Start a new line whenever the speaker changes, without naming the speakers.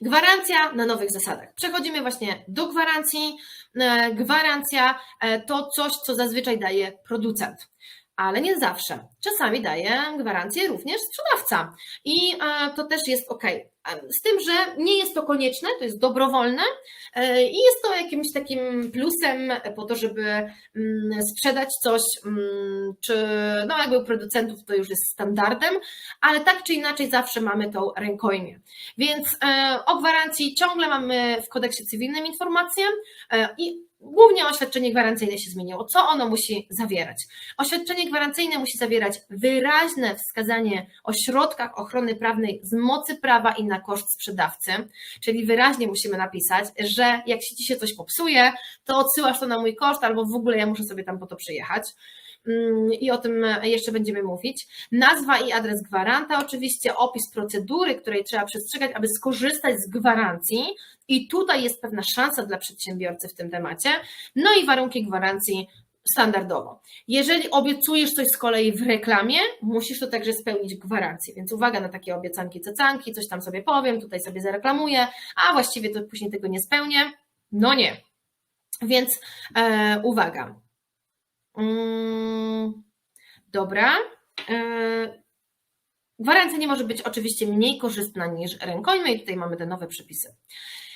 Gwarancja na nowych zasadach. Przechodzimy właśnie do gwarancji. E, Gwarancja e, to coś, co zazwyczaj daje producent, ale nie zawsze. Czasami daje gwarancję również sprzedawca i e, to też jest ok. Z tym, że nie jest to konieczne, to jest dobrowolne e, i jest to jakimś takim plusem po to, żeby mm, sprzedać coś, mm, czy no jakby u producentów to już jest standardem, ale tak czy inaczej zawsze mamy tą rękojmię. Więc e, o gwarancji ciągle mamy w kodeksie cywilnym informacje e, i głównie oświadczenie gwarancyjne się zmieniło. Co ono musi zawierać? Oświadczenie gwarancyjne musi zawierać wyraźne wskazanie o środkach ochrony prawnej z mocy prawa i na koszt sprzedawcy, czyli wyraźnie musimy napisać, że jak się ci się coś popsuje, to odsyłasz to na mój koszt, albo w ogóle ja muszę sobie tam po to przyjechać i o tym jeszcze będziemy mówić. Nazwa i adres gwaranta, oczywiście opis procedury, której trzeba przestrzegać, aby skorzystać z gwarancji. I tutaj jest pewna szansa dla przedsiębiorcy w tym temacie. No i warunki gwarancji standardowo. Jeżeli obiecujesz coś z kolei w reklamie, musisz to także spełnić w gwarancji. Więc uwaga na takie obiecanki, cacanki, coś tam sobie powiem, tutaj sobie zareklamuję, a właściwie to później tego nie spełnię. No nie. Więc e, uwaga. Mm, dobra. E, Gwarancja nie może być oczywiście mniej korzystna niż rękojmia i tutaj mamy te nowe przepisy.